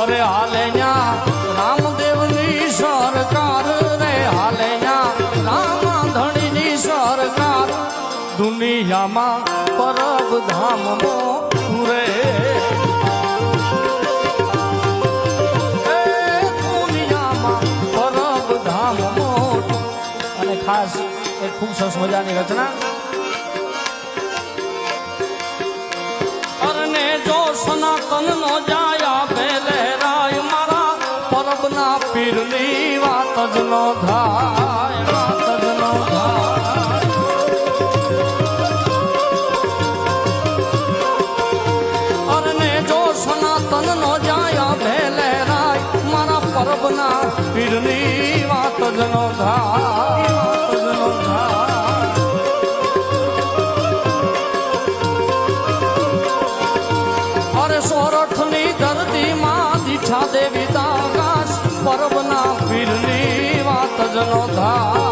અરે હાલે ન્યા, રામદેવની સરકાર રે, હાલે ન્યા, રામાધણીની સરકાર. દુનિયામાં પરબ ધામનો રે દુનિયામાં પરબ ધામ અને ખાસ એક ખૂબ સરસ મજાની રચના પરબના પીરની વાત જ નો થાય, વાત જ નો થાય. અરને જો સનાતન નો જાય ભેલે રાય મારા પરબના પીરની વાત જ નો થાય નો ની દેવી નો થાય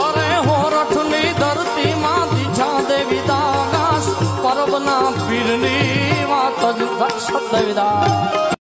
અરે હોરઠની ધરતી માં દીઠા દેવી દાસ, પર્વના પીરની વાત જ શબ્દ વિદા